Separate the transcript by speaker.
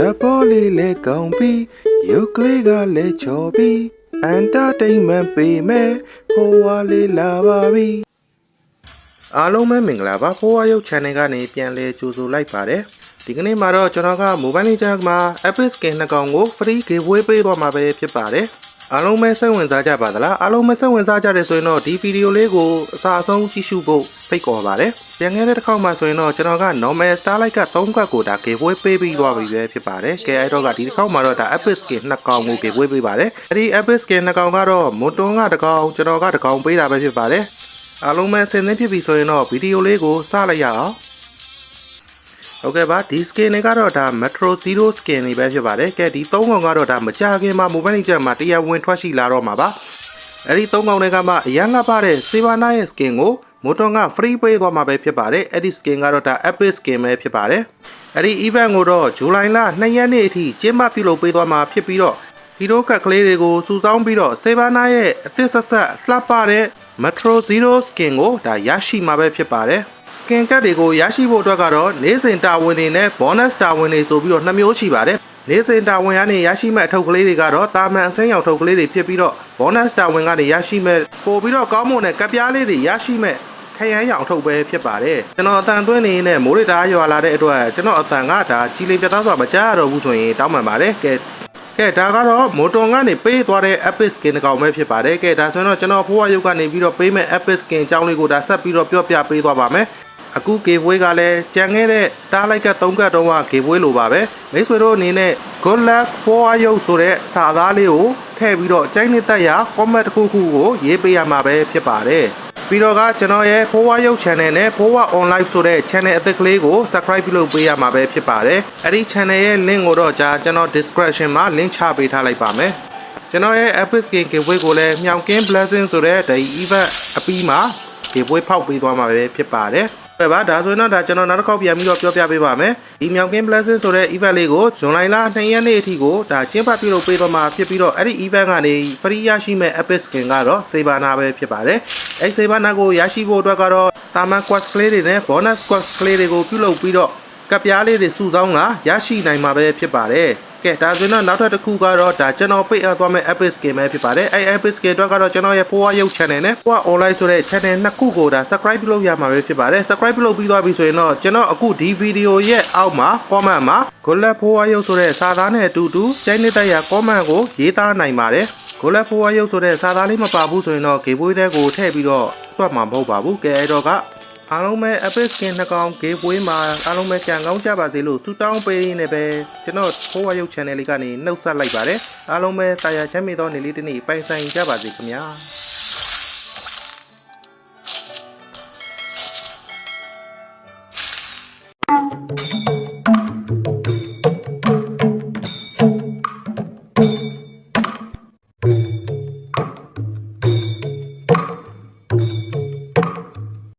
Speaker 1: ဇပေါ်လေးလဲကောင်းပြီးရုပ်ကလေးကလည်းချော်ပြီးအန်တာတိန်မန်ပေးမယ်ဖိုးဝါလေးလာပါပြီအားလုံးပဲမင်္ဂလာပါဖိုးဝါရုပ် channel ကနေပြန်လဲကြိုဆိုလိုက်ပါတယ်ဒီကနေ့မှာတော့ကျွန်တော်က mobile legend မှာ epic skin နှစ်ကောင်ကို free giveaway ပေးသွားမှာပဲဖြစ်ပါတယ် အားလုံးပဲစိတ်ဝင်စားကြပါသလားအားလုံးပဲစိတ်ဝင်စားကြတယ်ဆိုရင်တော့ဒီဗီဒီယိုလေးကိုအစားအဆုံးကြည့်ရှုဖို့ဖိတ်ခေါ်ပါတယ်ပြန်ခဲ့တဲ့တစ်ခေါက်မှဆိုရင်တော့ကျွန်တော်က normal starlight က3ကတ်ကိုဒါ giveaway ပေးပြီးသွားပြီပဲဖြစ်ပါတယ်ကဲအဲ့တော့ကဒီတစ်ခေါက်မှာတော့ဒါ epic skin နှစ်ကောင်ကို giveaway ပေးပါတယ်အဲ့ဒီ epic skin နှစ်ကောင်ကတော့မွန်တွန်းကတစ်ကောင်ကျွန်တော်ကတစ်ကောင်ပေးတာပဲဖြစ်ပါတယ်အားလုံးပဲအဆင်သင့်ဖြစ်ပြီဆိုရင်တော့ဗီဒီယိုလေးကိုစလိုက်ရအောင် ဟုတ်ကဲ့ပါဒီ skin တွေကတော့ဒါ Metro Zero skin တွေပဲဖြစ်ပါတယ်ကဲဒီ၃ကောင်ကတော့ဒါမကြခင်မှာ mobile legend မှာတရားဝင်ထွက်ရှိလာတော့မှာပါအဲ့ဒီ၃ကောင်တွေကမှအရန်လှပတဲ့ Savannah ရဲ့ skin ကိုမိုတော်က free ပေးသွားမှာပဲဖြစ်ပါတယ်အဲ့ဒီ skin ကတော့ဒါ epic skin ပဲဖြစ်ပါတယ်အဲ့ဒီ event ကိုတော့ဇူလိုင်လ2ရက်နေ့အထိကျင်းပပြုလုပ်ပေးသွားမှာဖြစ်ပြီးတော့ဟီရိုကတ်ကလေးတွေကိုစုဆောင်းပြီးတော့ Savannah ရဲ့အသစ်ဆက်ဆက်လှပတဲ့ Metro Zero skin ကိုဒါရရှိမှာပဲဖြစ်ပါတယ် စကင်ကတ်တွေကိုရရှိဖို့အတွက်ကတော့နေ့စဉ်တာဝန်တွေနဲ့ bonus တာဝန်တွေဆိုပြီးတော့နှစ်မျိုးရှိပါတယ်။နေ့စဉ်တာဝန်ကနေရရှိမဲ့အထုပ်ကလေးတွေကတော့တာမန်အစိမ်းရောင်ထုပ်ကလေးတွေဖြစ်ပြီးတော့ bonus တာဝန်ကနေရရှိမဲ့ပို့ပြီးတော့ကောင်းမွန်တဲ့ကပ်ပြားလေးတွေရရှိမဲ့ခရမ်းရောင်ထုပ်ပဲဖြစ်ပါတယ်။ကျွန်တော်အတန်သွင်းနေနဲ့မိုးရတာရွာလာတဲ့အတွက်ကျွန်တော်အတန်ကဒါကြီးလေးပြတ်သားစွာမကြားရတော့ဘူးဆိုရင်တောင်းပန်ပါတယ်။ကဲ ကဲဒါကတော့မိုတော်ကနေပေးသွားတဲ့ epic skin တစ်ကောင်ပဲဖြစ်ပါတယ်ကဲဒါဆိုရင်တော့ကျွန်တော်ဖိုးဝရုပ်ကနေပြီးတော့ပေးမဲ့ epic skin အကြောင်းလေးကိုဒါဆက်ပြီးတော့ပြောပြပေးသွားပါမယ်အခု giveaway ကလည်းကြံခဲ့တဲ့ Starlight က3ကတ်တုံးက giveaway လိုပါပဲမိတ်ဆွေတို့အနေနဲ့ good luck for ရုပ်ဆိုတဲ့စာသားလေးကိုထည့်ပြီးတော့အကြိုက်နှစ်သက်ရ comment တစ်ခုခုကိုရေးပေးရမှာပဲဖြစ်ပါတယ် ပြီးတော့ကကျွန်တော်ရဲ့ Forwa ရုပ် Channel နဲ့ Forwa Online ဆိုတဲ့ Channel အသစ်ကလေးကို Subscribe ပြုလုပ်ပေးရမှာပဲဖြစ်ပါတယ်အဲ့ဒီ Channel ရဲ့ link ကိုတော့ကျွန်တော် description မှာ link ချပေးထားလိုက်ပါမယ်ကျွန်တော်ရဲ့ Epic Game Giveaway ကိုလည်းမြောင်ကင်း Blessing ဆိုတဲ့ဒီ event အပြီးမှာ giveaway ဖောက်ပေးသွားမှာပဲဖြစ်ပါတယ်ပဲပါဒါဆိုရင်တော့ဒါကျွန်တော်နောက်တစ်ခေါက်ပြန်ပြီးတော့ပြောပြပေးပါမယ်ဒီမြောင်ကင်း blessing ဆိုတဲ့ event လေးကိုဇွန်လလ2ရက်နေ့အထိကိုဒါကျင်းပပြုလုပ်ပေးသွားမှာဖြစ်ပြီးတော့အဲ့ဒီ event ကနေ free ရရှိမဲ့ epic skin ကတော့ Savannah ပဲဖြစ်ပါတယ်အဲ့ Savannah ကိုရရှိဖို့အတွက်ကတော့တာမန် quest ကလေးတွေနဲ့ bonus quest ကလေးတွေကိုပြုလုပ်ပြီးတော့ကပ်ပြားလေးတွေစုဆောင်းကရရှိနိုင်မှာပဲဖြစ်ပါတယ် ကဲဒါဆိုရင်တော့နောက်ထပ်တစ်ခုကတော့ဒါကျွန်တော်ပိတ်အပ်သွားမဲ့ epic skin ပဲဖြစ်ပါတယ်အဲ epic skin အတွက်ကတော့ကျွန်တော်ရဲ့ Power ရုပ် channel နဲ့ Power online ဆိုတဲ့ channel နှစ်ခုကိုဒါ subscribe လုပ်ရမှာပဲဖြစ်ပါတယ် subscribe လုပ်ပြီးသွားပြီဆိုရင်တော့ကျွန်တော်အခုဒီ video ရဲ့အောက်မှာ comment မှာ good luck Power ရုပ်ဆိုတဲ့စာသားနဲ့အတူတူကျိုင်းနေတဲ့ရ comment ကိုရေးသားနိုင်ပါတယ်ကိုလက်ဖိုးဝါရုပ်ဆိုတဲ့စာသားလေးမပါဘူးဆိုရင်တော့ giveaway တဲ့ကိုထည့်ပြီးတော့တွက်မှာမဟုတ်ပါဘူးကဲအဲ့တော့က အားလုံးပဲ Epic Skin နှကောင် Giveaway မှာအားလုံးပဲကြံကောင်းကြပါစေလို့ဆုတောင်းပေးရင်းနဲ့ပဲကျွန်တော်ခိုးဝရုပ် Channel လေးကနေနှုတ်ဆက်လိုက်ပါတယ်အားလုံးပဲတာယာချမ်းမြေသောနေ့လေးတစ်နေ့ပိုင်ဆိုင်ကြပါစေခင်ဗျာ။